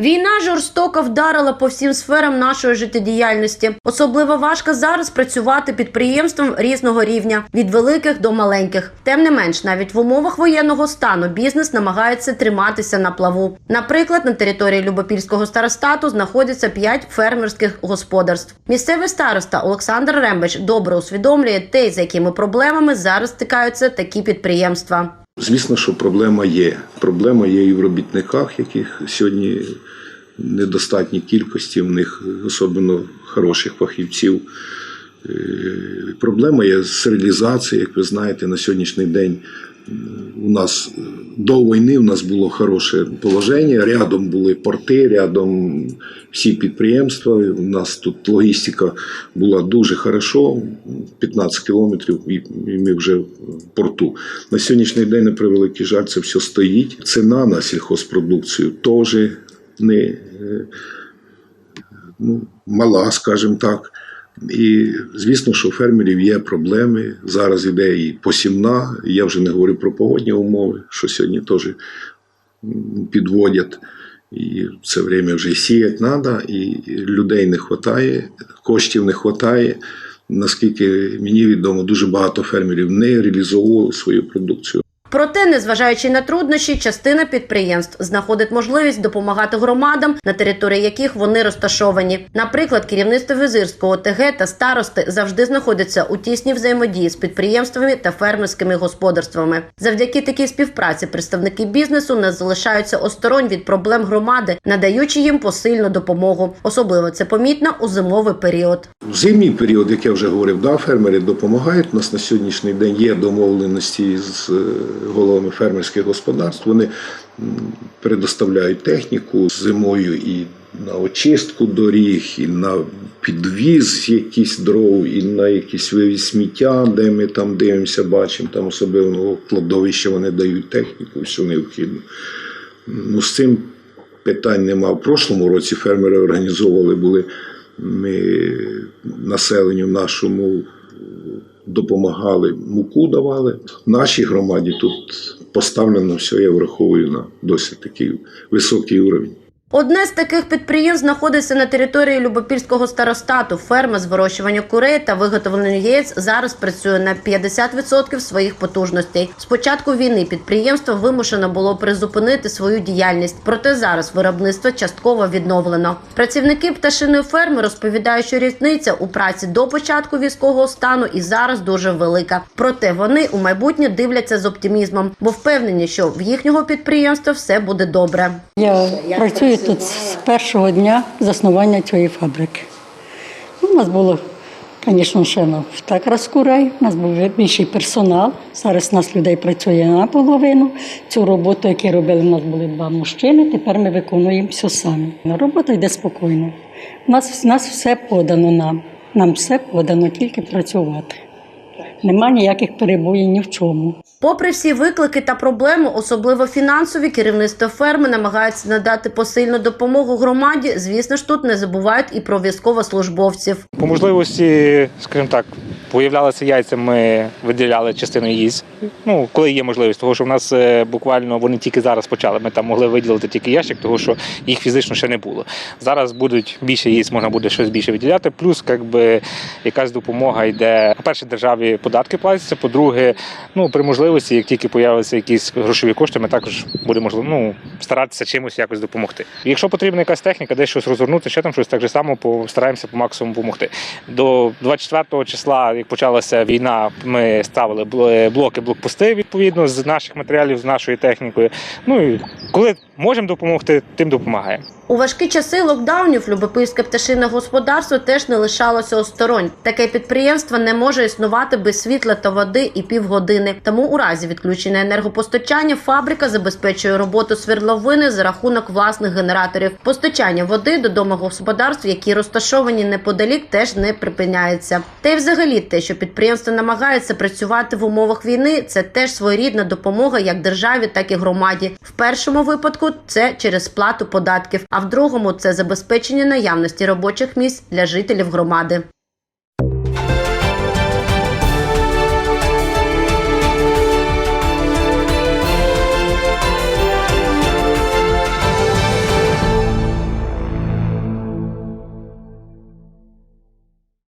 Війна жорстоко вдарила по всім сферам нашої життєдіяльності. Особливо важко зараз працювати підприємствам різного рівня від великих до маленьких. Тим не менш, навіть в умовах воєнного стану бізнес намагається триматися на плаву. Наприклад, на території Любопільського старостату знаходяться п'ять фермерських господарств. Місцевий староста Олександр Рембич добре усвідомлює те, з якими проблемами зараз стикаються такі підприємства. Звісно, що проблема є. Проблема є і в робітниках, яких сьогодні недостатні кількості, в них особливо хороших фахівців. Е, Проблема є з реалізацією, як ви знаєте, на сьогоднішній день у нас до війни у нас було хороше положення. Рядом були порти, рядом всі підприємства. У нас тут логістика була дуже хорошо, 15 кілометрів, і і ми вже в порту. На сьогоднішній день, на превеликий жаль, це все стоїть. Ціна на сільхозпродукцію теж не е, ну, мала, скажімо так. І звісно, що у фермерів є проблеми. Зараз іде і посівна. Я вже не говорю про погодні умови, що сьогодні теж підводять. І це время вже сіяти треба, і людей не вистачає, коштів не вистачає. Наскільки мені відомо, дуже багато фермерів не реалізовували свою продукцію. Проте, незважаючи на труднощі, частина підприємств знаходить можливість допомагати громадам, на території яких вони розташовані. Наприклад, керівництво визирського ОТГ та старости завжди знаходяться у тісній взаємодії з підприємствами та фермерськими господарствами. Завдяки такій співпраці представники бізнесу не залишаються осторонь від проблем громади, надаючи їм посильну допомогу. Особливо це помітно у зимовий період. В зимній період, як я вже говорив, да, фермери допомагають. У нас на сьогоднішній день є домовленості з е, головами фермерських господарств. Вони предоставляють техніку зимою і на очистку доріг, і на підвіз якісь дров, і на якісь вивіз сміття, де ми там дивимося, бачимо, там особливо кладовище вони дають техніку, все необхідно. Ну, з цим питань нема. В прошлому році фермери організовували були ми населенню нашому допомагали, муку давали. Нашій громаді тут поставлено все, я враховую на досить такий високий уровень. Одне з таких підприємств знаходиться на території Любопільського старостату. Ферма з вирощування курей та виготовлення яєць зараз працює на 50% своїх потужностей. З початку війни підприємство вимушено було призупинити свою діяльність, проте зараз виробництво частково відновлено. Працівники пташиної ферми розповідають, що різниця у праці до початку військового стану і зараз дуже велика. Проте вони у майбутнє дивляться з оптимізмом, бо впевнені, що в їхнього підприємства все буде добре. Я працюю тут з першого дня заснування цієї фабрики. Ну, У нас було, звісно, ще ну, так раз курей, у нас був більший персонал. Зараз у нас людей працює наполовину. Цю роботу, яку робили, у нас були два мужчини, тепер ми виконуємо все самі. Робота йде спокійно. У нас, у нас все подано нам. Нам все подано, тільки працювати. Нема ніяких перебоїв ні в чому. Попри всі виклики та проблеми, особливо фінансові, керівництво ферми намагається надати посильну допомогу громаді. Звісно ж, тут не забувають і про військовослужбовців. По можливості, скажімо так, появлялися яйця, ми виділяли частину яєць. Ну, коли є можливість, тому що в нас е, буквально вони тільки зараз почали. Ми там могли виділити тільки ящик, тому що їх фізично ще не було. Зараз будуть більше яєць, можна буде щось більше виділяти. Плюс, якби якась допомога йде. По-перше, державі податки платяться. По-друге, ну при можливості, як тільки появляться якісь грошові кошти, ми також будемо можливо, ну, старатися чимось якось допомогти. Якщо потрібна якась техніка, десь щось розгорнути, ще там щось так же само постараємося по максимуму допомогти. До 24 числа, як почалася війна, ми ставили бл- блоки, блокпости відповідно з наших матеріалів, з нашою технікою. Ну і коли можемо допомогти, тим допомагаємо. У важкі часи локдаунів Любопильське пташине господарство теж не лишалося осторонь. Таке підприємство не може існувати без світла та води і півгодини. Тому у разі відключення енергопостачання фабрика забезпечує роботу свердловини за рахунок власних генераторів. Постачання води до домогосподарств, які розташовані неподалік, теж не припиняється. Та й взагалі те, що підприємство намагається працювати в умовах війни, це теж своєрідна допомога як державі, так і громаді. В першому випадку це через сплату податків, а в другому це забезпечення наявності робочих місць для жителів громади.